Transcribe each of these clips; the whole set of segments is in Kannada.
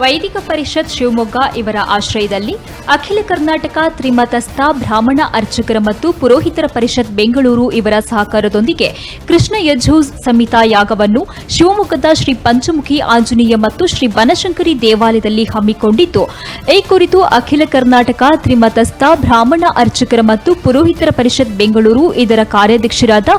ವೈದಿಕ ಪರಿಷತ್ ಶಿವಮೊಗ್ಗ ಇವರ ಆಶ್ರಯದಲ್ಲಿ ಅಖಿಲ ಕರ್ನಾಟಕ ತ್ರಿಮತಸ್ಥ ಬ್ರಾಹ್ಮಣ ಅರ್ಚಕರ ಮತ್ತು ಪುರೋಹಿತರ ಪರಿಷತ್ ಬೆಂಗಳೂರು ಇವರ ಸಹಕಾರದೊಂದಿಗೆ ಕೃಷ್ಣ ಯಜೂಸ್ ಸಮಿತಾ ಯಾಗವನ್ನು ಶಿವಮೊಗ್ಗದ ಶ್ರೀ ಪಂಚಮುಖಿ ಆಂಜನೇಯ ಮತ್ತು ಶ್ರೀ ಬನಶಂಕರಿ ದೇವಾಲಯದಲ್ಲಿ ಹಮ್ಮಿಕೊಂಡಿದ್ದು, ಈ ಕುರಿತು ಅಖಿಲ ಕರ್ನಾಟಕ ತ್ರಿಮತಸ್ಥ ಬ್ರಾಹ್ಮಣ ಅರ್ಚಕರ ಮತ್ತು ಪುರೋಹಿತರ ಪರಿಷತ್ ಬೆಂಗಳೂರು ಇದರ ಕಾರ್ಯಾಧ್ಯಕ್ಷರಾದ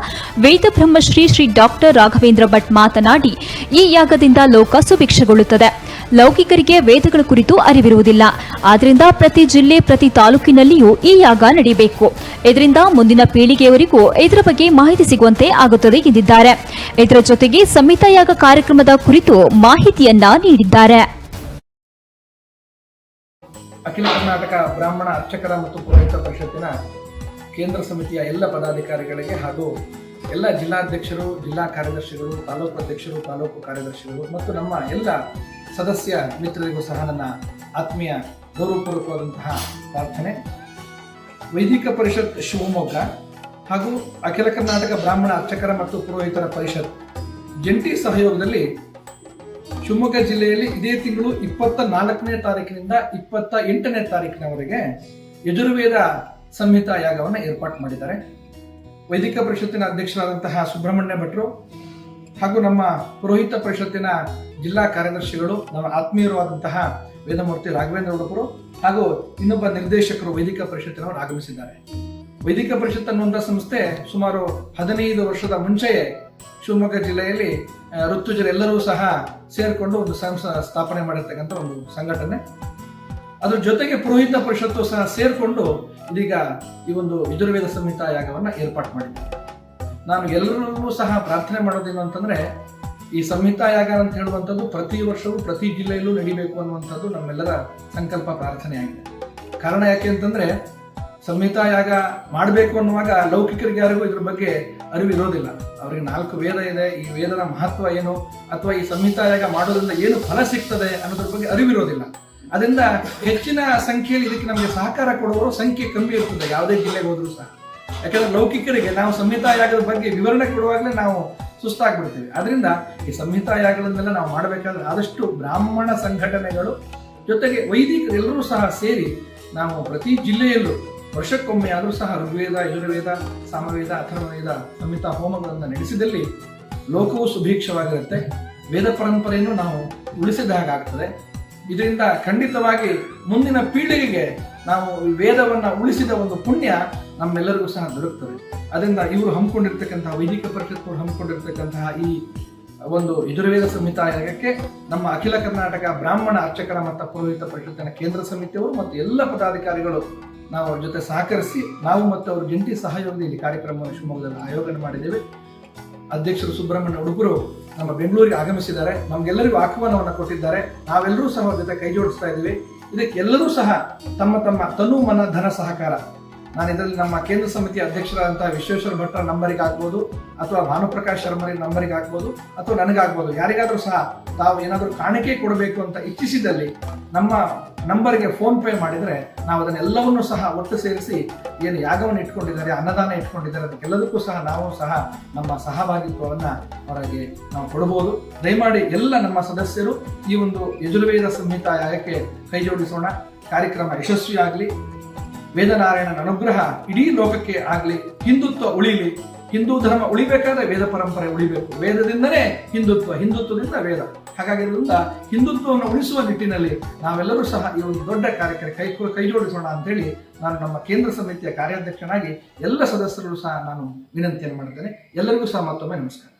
ವೇದಬ್ರಹ್ಮಶ್ರೀ ಶ್ರೀ ಡಾಕ್ಟರ್ ರಾಘವೇಂದ್ರ ಭಟ್ ಮಾತನಾಡಿ, ಈ ಯಾಗದಿಂದ ಲೋಕ ಸುಭಿಕ್ಷಗೊಳ್ಳುತ್ತದೆ ಲೌಕಿಕರಿಗೆ ವೇದಗಳ ಕುರಿತು ಅರಿವಿರುವುದಿಲ್ಲ. ಆದ್ದರಿಂದ ಪ್ರತಿ ಜಿಲ್ಲೆ, ಪ್ರತಿ ತಾಲೂಕಿನಲ್ಲಿಯೂ ಈ ಯಾಗ ನಡೆಯಬೇಕು ಇದರಿಂದ ಮುಂದಿನ ಪೀಳಿಗೆಯವರಿಗೂ ಇದರ ಬಗ್ಗೆ ಮಾಹಿತಿ ಸಿಗುವಂತೆ ಆಗುತ್ತದೆ ಎಂದಿದ್ದಾರೆ. ಇದರ ಜೊತೆಗೆ ಸಂಹಿತ ಯಾಗ ಕಾರ್ಯಕ್ರಮದ ಕುರಿತು ಮಾಹಿತಿಯನ್ನ ನೀಡಿದ್ದಾರೆ. ಅಖಿಲ ಕರ್ನಾಟಕ ಬ್ರಾಹ್ಮಣ ಅರ್ಚಕರ ಮತ್ತು ಪುರೋಹಿತ ಪರಿಷತ್ತಿನ ಕೇಂದ್ರ ಸಮಿತಿಯ ಎಲ್ಲ ಪದಾಧಿಕಾರಿಗಳಿಗೆ ಹಾಗೂ ಎಲ್ಲ ಜಿಲ್ಲಾಧ್ಯಕ್ಷರು, ಜಿಲ್ಲಾ ಕಾರ್ಯದರ್ಶಿಗಳು, ತಾಲೂಕು ಅಧ್ಯಕ್ಷರು, ತಾಲೂಕು ಕಾರ್ಯದರ್ಶಿಗಳು ಮತ್ತು ನಮ್ಮ ಎಲ್ಲ ಸದಸ್ಯ ಮಿತ್ರರಿಗೂ ಸಹ ನನ್ನ ಆತ್ಮೀಯ ಗೌರವಪೂರ್ವಕವಾದಂತಹ ಪ್ರಾರ್ಥನೆ. ವೈದಿಕ ಪರಿಷತ್ ಶಿವಮೊಗ್ಗ ಹಾಗೂ ಅಖಿಲ ಕರ್ನಾಟಕ ಬ್ರಾಹ್ಮಣ ಅರ್ಚಕರ ಮತ್ತು ಪುರೋಹಿತರ ಪರಿಷತ್ ಜಂಟಿ ಸಹಯೋಗದಲ್ಲಿ ಶಿವಮೊಗ್ಗ ಜಿಲ್ಲೆಯಲ್ಲಿ ಇದೇ ತಿಂಗಳು ಇಪ್ಪತ್ತ ನಾಲ್ಕನೇ ತಾರೀಕಿನಿಂದ ಇಪ್ಪತ್ತ ಎಂಟನೇ ತಾರೀಕಿನವರೆಗೆ ಯಜುರ್ವೇದ ಸಂಹಿತಾ ಯಾಗವನ್ನು ಏರ್ಪಾಡು ಮಾಡಿದ್ದಾರೆ. ವೈದಿಕ ಪರಿಷತ್ತಿನ ಅಧ್ಯಕ್ಷರಾದಂತಹ ಸುಬ್ರಹ್ಮಣ್ಯ ಭಟ್ರು ಹಾಗೂ ನಮ್ಮ ಪುರೋಹಿತ ಪರಿಷತ್ತಿನ ಜಿಲ್ಲಾ ಕಾರ್ಯದರ್ಶಿಗಳು, ನಮ್ಮ ಆತ್ಮೀಯರಾದಂತಹ ವೇದಮೂರ್ತಿ ರಾಘವೇಂದ್ರ ಉಡುಪರು ಹಾಗೂ ಇನ್ನೊಬ್ಬ ನಿರ್ದೇಶಕರು ವೈದಿಕ ಪರಿಷತ್ತಿನವರು ಆಗಮಿಸಿದ್ದಾರೆ. ವೈದಿಕ ಪರಿಷತ್ ಅನ್ನುವಂಥ ಸಂಸ್ಥೆ ಸುಮಾರು ಹದಿನೈದು ವರ್ಷದ ಮುಂಚೆಯೇ ಶಿವಮೊಗ್ಗ ಜಿಲ್ಲೆಯಲ್ಲಿ ಋತುಜರೆಲ್ಲರೂ ಸಹ ಸೇರಿಕೊಂಡು ಒಂದು ಸಂಸ್ಥೆ ಸ್ಥಾಪನೆ ಮಾಡಿರ್ತಕ್ಕಂಥ ಒಂದು ಸಂಘಟನೆ. ಅದ್ರ ಜೊತೆಗೆ ಪುರೋಹಿತ ಪರಿಷತ್ತು ಸಹ ಸೇರಿಕೊಂಡು ಇದೀಗ ಈ ಒಂದು ಯಜುರ್ವೇದ ಸಂಹಿತ ಯಾಗವನ್ನು ಏರ್ಪಾಟ್ ಮಾಡಿದ್ದಾರೆ. ನಾನು ಎಲ್ಲರಲ್ಲೂ ಸಹ ಪ್ರಾರ್ಥನೆ ಮಾಡೋದೇನು ಅಂತಂದ್ರೆ, ಈ ಸಂಹಿತಾ ಯಾಗ ಅಂತ ಹೇಳುವಂಥದ್ದು ಪ್ರತಿ ವರ್ಷವೂ ಪ್ರತಿ ಜಿಲ್ಲೆಯಲ್ಲೂ ನಡಿಬೇಕು ಅನ್ನುವಂಥದ್ದು ನಮ್ಮೆಲ್ಲರ ಸಂಕಲ್ಪ ಪ್ರಾರ್ಥನೆ ಆಗಿದೆ. ಕಾರಣ ಯಾಕೆ ಅಂತಂದ್ರೆ, ಸಂಹಿತಾ ಯಾಗ ಮಾಡಬೇಕು ಅನ್ನುವಾಗ ಲೌಕಿಕರಿಗೆ ಯಾರಿಗೂ ಇದ್ರ ಬಗ್ಗೆ ಅರಿವಿರೋದಿಲ್ಲ ಅವರಿಗೆ ನಾಲ್ಕು ವೇದ ಇದೆ, ಈ ವೇದದ ಮಹತ್ವ ಏನು, ಅಥವಾ ಈ ಸಂಹಿತಾ ಯಾಗ ಮಾಡೋದ್ರಿಂದ ಏನು ಫಲ ಸಿಗ್ತದೆ ಅನ್ನೋದ್ರ ಬಗ್ಗೆ ಅರಿವಿರೋದಿಲ್ಲ. ಅದರಿಂದ ಹೆಚ್ಚಿನ ಸಂಖ್ಯೆಯಲ್ಲಿ ಇದಕ್ಕೆ ನಮಗೆ ಸಹಕಾರ ಕೊಡುವವರು ಸಂಖ್ಯೆ ಕಮ್ಮಿ ಇರ್ತದೆ, ಯಾವುದೇ ಜಿಲ್ಲೆಗೆ ಹೋದರೂ ಸಹ. ಯಾಕಂದ್ರೆ ಲೌಕಿಕರಿಗೆ ನಾವು ಸಂಹಿತಾಯಾಗದ ಬಗ್ಗೆ ವಿವರಣೆ ಕೊಡುವಾಗಲೇ ನಾವು ಸುಸ್ತಾಗ್ಬಿಡ್ತೀವಿ. ಅದರಿಂದ ಈ ಸಂಹಿತಾ ಯಾಗಗಳನ್ನೆಲ್ಲ ನಾವು ಮಾಡಬೇಕಾದ್ರೆ ಆದಷ್ಟು ಬ್ರಾಹ್ಮಣ ಸಂಘಟನೆಗಳು ಜೊತೆಗೆ ವೈದಿಕರೆಲ್ಲರೂ ಸಹ ಸೇರಿ ನಾವು ಪ್ರತಿ ಜಿಲ್ಲೆಯಲ್ಲೂ ವರ್ಷಕ್ಕೊಮ್ಮೆ ಆದರೂ ಸಹ ಋಗ್ವೇದ, ಯಜುರ್ವೇದ, ಸಾಮವೇದ ಅಥರ್ವೇದ ಸಂಹಿತಾ ಹೋಮಗಳನ್ನು ನಡೆಸಿದಲ್ಲಿ ಲೋಕವು ಸುಭೀಕ್ಷವಾಗಿರುತ್ತೆ. ವೇದ ಪರಂಪರೆಯನ್ನು ನಾವು ಉಳಿಸಿದ ಹಾಗಾಗ್ತದೆ. ಇದರಿಂದ ಖಂಡಿತವಾಗಿ ಮುಂದಿನ ಪೀಳಿಗೆಗೆ ನಾವು ವೇದವನ್ನು ಉಳಿಸಿದ ಒಂದು ಪುಣ್ಯ ನಮ್ಮೆಲ್ಲರಿಗೂ ಸಹ ದೊರಕ್ತದೆ. ಅದರಿಂದ ಇವರು ಹಮ್ಮಿಕೊಂಡಿರ್ತಕ್ಕಂತಹ ವೈದಿಕ ಪರಿಷತ್ತು ಹಮ್ಮಿಕೊಂಡಿರ್ತಕ್ಕಂತಹ ಈ ಒಂದು ಯಜುರ್ವೇದ ಸಂಹಿತಾಯಕ್ಕೆ ನಮ್ಮ ಅಖಿಲ ಕರ್ನಾಟಕ ಬ್ರಾಹ್ಮಣ ಅರ್ಚಕರ ಮತ್ತು ಪುರೋಹಿತ ಪರಿಷತ್ತಿನ ಕೇಂದ್ರ ಸಮಿತಿಯವರು ಮತ್ತು ಎಲ್ಲ ಪದಾಧಿಕಾರಿಗಳು ನಾವು ಅವ್ರ ಜೊತೆ ಸಹಕರಿಸಿ ನಾವು ಮತ್ತು ಅವರು ಜಂಟಿ ಸಹಯೋಗದಲ್ಲಿ ಕಾರ್ಯಕ್ರಮವನ್ನು ಶಿವಮೊಗ್ಗದಲ್ಲಿ ಆಯೋಜನೆ ಮಾಡಿದ್ದೇವೆ. ಅಧ್ಯಕ್ಷರು ಸುಬ್ರಹ್ಮಣ್ಯ ಉಡುಪರು ನಮ್ಮ ಬೆಂಗಳೂರಿಗೆ ಆಗಮಿಸಿದ್ದಾರೆ, ನಮ್ಗೆಲ್ಲರಿಗೂ ಆಹ್ವಾನವನ್ನು ಕೊಟ್ಟಿದ್ದಾರೆ, ನಾವೆಲ್ಲರೂ ಸಹ ಜೊತೆ ಕೈ ಜೋಡಿಸ್ತಾ ಇದ್ದೀವಿ. ಇದಕ್ಕೆ ಎಲ್ಲರೂ ಸಹ ತಮ್ಮ ತಮ್ಮ ತನು ಮನ ಧನ ಸಹಕಾರ ನಾನು ಇದರಲ್ಲಿ ನಮ್ಮ ಕೇಂದ್ರ ಸಮಿತಿ ಅಧ್ಯಕ್ಷರಾದಂತಹ ವಿಶ್ವೇಶ್ವರ ಭಟ್ರ ನಂಬರಿಗೆ ಆಗ್ಬೋದು, ಅಥವಾ ಭಾನುಪ್ರಕಾಶ್ ಶರ್ಮರಿ ನಂಬರಿಗೆ ಆಗ್ಬೋದು, ಅಥವಾ ನನಗಾಗ್ಬೋದು, ಯಾರಿಗಾದರೂ ಸಹ ತಾವು ಏನಾದರೂ ಕಾಣಿಕೆ ಕೊಡಬೇಕು ಅಂತ ಇಚ್ಛಿಸಿದಲ್ಲಿ ನಮ್ಮ ನಂಬರ್ಗೆ ಫೋನ್ ಪೇ ಮಾಡಿದರೆ ನಾವು ಅದನ್ನೆಲ್ಲವನ್ನೂ ಸಹ ಒಟ್ಟು ಸೇರಿಸಿ ಏನು ಯಾಗವನ್ನು ಇಟ್ಕೊಂಡಿದ್ದಾರೆ, ಅನ್ನದಾನ ಇಟ್ಕೊಂಡಿದ್ದಾರೆ, ಅದಕ್ಕೆಲ್ಲದಕ್ಕೂ ಸಹ ನಾವು ಸಹ ನಮ್ಮ ಸಹಭಾಗಿತ್ವವನ್ನು ಅವರಿಗೆ ನಾವು ಕೊಡಬಹುದು. ದಯಮಾಡಿ ಎಲ್ಲ ನಮ್ಮ ಸದಸ್ಯರು ಈ ಒಂದು ಯಜುರ್ವೇದ ಸಂಹಿತಾ ಯಾಗಕ್ಕೆ ಕೈ ಜೋಡಿಸೋಣ. ಕಾರ್ಯಕ್ರಮ ಯಶಸ್ವಿಯಾಗಲಿ. ವೇದನಾರಾಯಣನ ಅನುಗ್ರಹ ಇಡೀ ಲೋಕಕ್ಕೆ ಆಗಲಿ, ಹಿಂದುತ್ವ ಉಳಿಲಿ. ಹಿಂದೂ ಧರ್ಮ ಉಳಿಬೇಕಾದ್ರೆ ವೇದ ಪರಂಪರೆ ಉಳಿಬೇಕು. ವೇದದಿಂದನೇ ಹಿಂದುತ್ವ, ಹಿಂದುತ್ವದಿಂದ ವೇದ. ಹಾಗಾಗಿರೋದ್ರಿಂದ ಹಿಂದುತ್ವವನ್ನು ಉಳಿಸುವ ನಿಟ್ಟಿನಲ್ಲಿ ನಾವೆಲ್ಲರೂ ಸಹ ಈ ಒಂದು ದೊಡ್ಡ ಕಾರ್ಯಕ್ರಮ ಕೈ ಕೈ ಜೋಡಿಸೋಣ ಅಂತೇಳಿ ನಾನು ನಮ್ಮ ಕೇಂದ್ರ ಸಮಿತಿಯ ಕಾರ್ಯಾಧ್ಯಕ್ಷನಾಗಿ ಎಲ್ಲ ಸದಸ್ಯರು ಸಹ ನಾನು ವಿನಂತಿಯನ್ನು ಮಾಡ್ತೇನೆ. ಎಲ್ಲರಿಗೂ ಸಹ ಮತ್ತೊಮ್ಮೆ ನಮಸ್ಕಾರ.